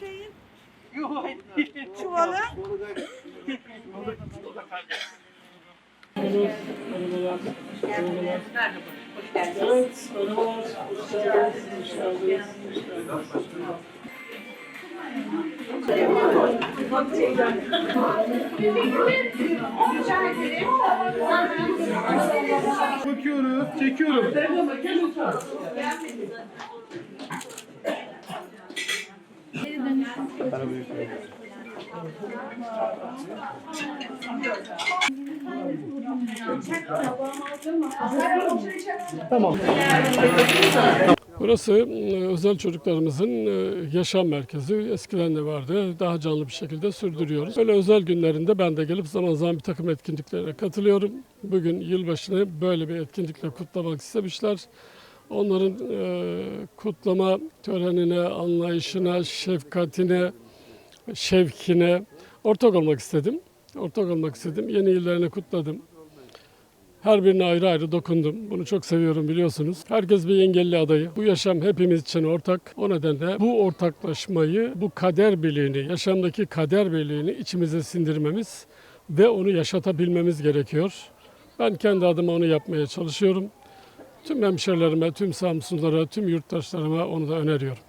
şeyin Yok. çuvalı. Evet, merhabalar. Hoş geldiniz. Hoş geldiniz. Bakıyoruz, çekiyorum. Burası e, özel çocuklarımızın e, yaşam merkezi. Eskiden de vardı. Daha canlı bir şekilde sürdürüyoruz. Böyle özel günlerinde ben de gelip zaman zaman bir takım etkinliklere katılıyorum. Bugün yılbaşını böyle bir etkinlikle kutlamak istemişler. Onların e, kutlama törenine, anlayışına, şefkatine, şevkine ortak olmak istedim. Ortak olmak istedim. Yeni yıllarını kutladım. Her birine ayrı ayrı dokundum. Bunu çok seviyorum biliyorsunuz. Herkes bir engelli adayı. Bu yaşam hepimiz için ortak. O nedenle bu ortaklaşmayı, bu kader birliğini, yaşamdaki kader birliğini içimize sindirmemiz ve onu yaşatabilmemiz gerekiyor. Ben kendi adıma onu yapmaya çalışıyorum. Tüm hemşerilerime, tüm Samsunlara, tüm yurttaşlarıma onu da öneriyorum.